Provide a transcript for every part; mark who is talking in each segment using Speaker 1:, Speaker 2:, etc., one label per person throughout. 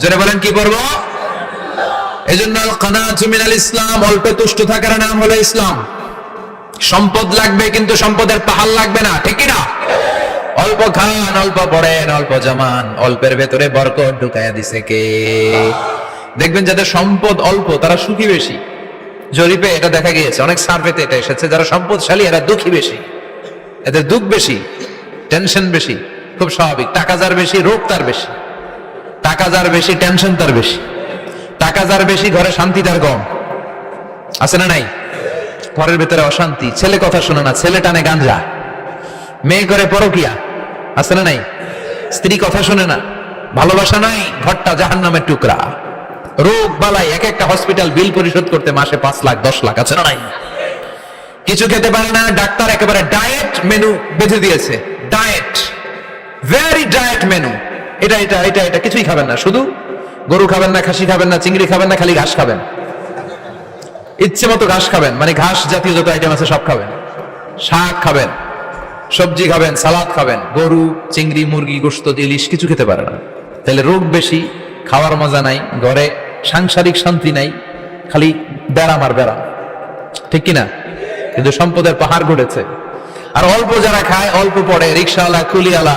Speaker 1: জোরে বলেন, কি পড়ব এজন্য কানাতু মিনাল ইসলাম অল্পে তুষ্ট থাকার নাম হলো ইসলাম। সম্পদ লাগবে কিন্তু সম্পদের পাহাড় লাগবে না, ঠিক না অল্প খান, অল্প পড়েন, অল্প জমান, অল্পের ভেতরে বরকত ঢুকাইয়া দিছে কে? দেখবেন যাদের সম্পদ অল্প, তারা সুখী বেশি। জরিপে এটা দেখা গিয়েছে, অনেক সার্ভেতে এটা এসেছে, যারা সম্পদশালী, এরা দুঃখী বেশি। এদের দুঃখ বেশি, টেনশন বেশি, খুব স্বাভাবিক। টাকা যার বেশি, রোগ তার বেশি। টাকা যার বেশি টেনশন তার বেশি। টাকা যার বেশি, ঘরে শান্তি তার কম। আছে না নাই? ঘরের ভেতরে অশান্তি। ছেলে কথা শোনে না, ছেলে টানে গাঞ্জা। মেয়ে করে পরকিয়া। আছে না নাই? স্ত্রী কথা শোনে না। ভালোবাসা নাই, ঘরটা জাহান নামের টুকরা। রোগ বালাই এক একটা হসপিটাল বিল পরিশোধ করতে মাসে পাঁচ লাখ, দশ লাখ, আছে না নাই? কিছু খেতে পারে না, ডাক্তার একেবারে ডায়েট মেনু বেঁধে দিয়েছে। ডায়েট ভেরি ডায়েট মেনু এটা এটা এটা এটা কিছুই খাবেন না। শুধু গরু খাবেন না, খাসি খাবেন না, চিংড়ি খাবেন না, খালি ঘাস খাবেন। ইচ্ছে মতো ঘাস খাবেন মানে ঘাস জাতীয় যত আইটেম আছে সব খাবেন। শাক খাবেন, সবজি খাবেন, সালাদ খাবেন, গরু, চিংড়ি, মুরগি, গোস্ত, ইলিশ কিছু খেতে পারে না। তাহলে রোগ বেশি, খাওয়ার মজা নাই, ঘরে সাংসারিক শান্তি নাই, খালি ব্যারাম আর ব্যারাম। ঠিক কিনা? কিন্তু সম্পদের পাহাড় ঘটেছে। আর অল্প যারা খায়, অল্প পড়ে, রিক্সাওয়ালা, কুলিওয়ালা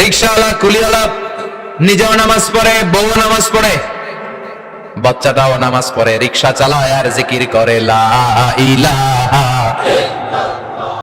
Speaker 1: রিক্সাওয়ালা, কুলিওয়ালা, নিজেও নামাজ পড়ে বউ নামাজ পড়ে। বাচ্চাটাও নামাজ পড়ে, রিক্সা চালায় আর জিকির করে, লা ইলাহা